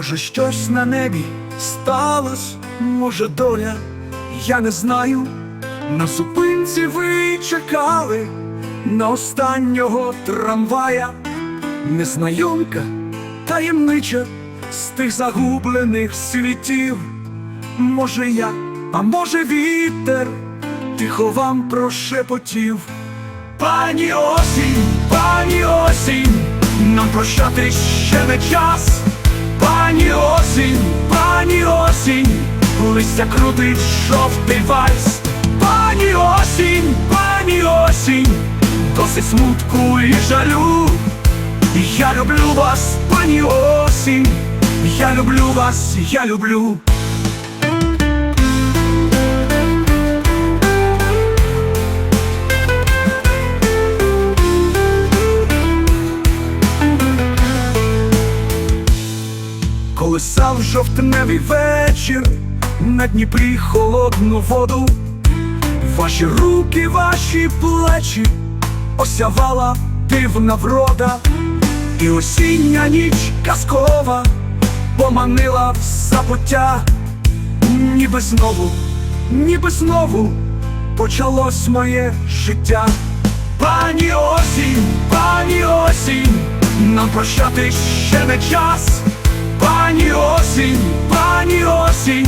Може, щось на небі сталось, може, доля, я не знаю. На зупинці ви чекали на останнього трамвая, незнайомка, таємнича з тих загублених світів. Може, я, а може, вітер, тихо вам прошепотів. Пані осінь, пані осінь, нам прощати ще не час. Пані осінь, пані осінь, листя крутить жовтий вальс. Пані осінь, пані осінь, досить смутку і жалю. Я люблю вас, пані осінь, я люблю вас, я люблю. Колисав жовтневий вечір. На Дніпрі холодну воду, ваші руки, ваші плечі. Осявала дивна врода, і осіння ніч казкова поманила в забуття, ніби знову, ніби знову почалось моє життя. Пані осінь, пані осінь, нам прощати ще не час. Пані осінь, пані осінь,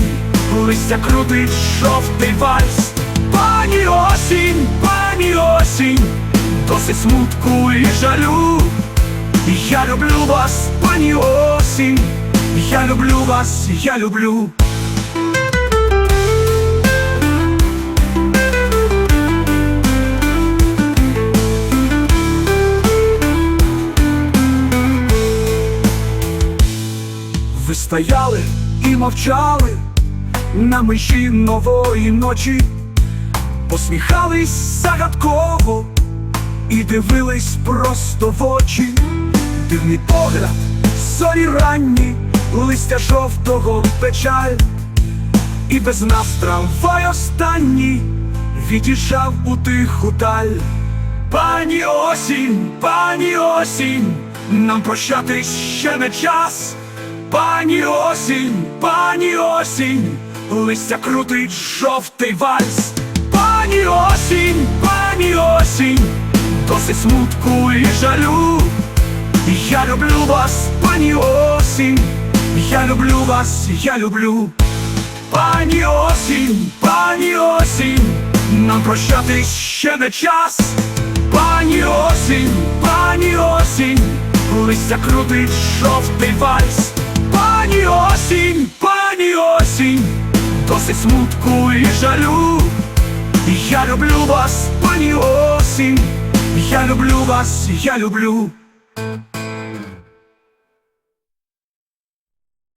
листя крутить жовтий вальс. Пані осінь, пані осінь, досить смутку і жалю. Я люблю вас, пані осінь, я люблю вас, я люблю. Стояли і мовчали на межі нової ночі, посміхались загадково і дивились просто в очі, дивний погляд, зорі ранні, листя жовтого печаль, і без нас трамвай останній від'їжджав у тиху даль. Пані осінь, пані осінь, нам прощати ще не час. Пані осінь, пані осінь, листя крутить жовтий вальс. Пані осінь, пані осінь, досить смутку і жалю. Я люблю вас, пані осінь, я люблю вас, я люблю. Пані осінь, пані осінь, нам прощати ще не час. Пані осінь, пані осінь, листя крутить жовтий вальс. Пані осінь, пані осінь, досить смутку і жалю. Я люблю вас, пані осінь, я люблю вас, я люблю.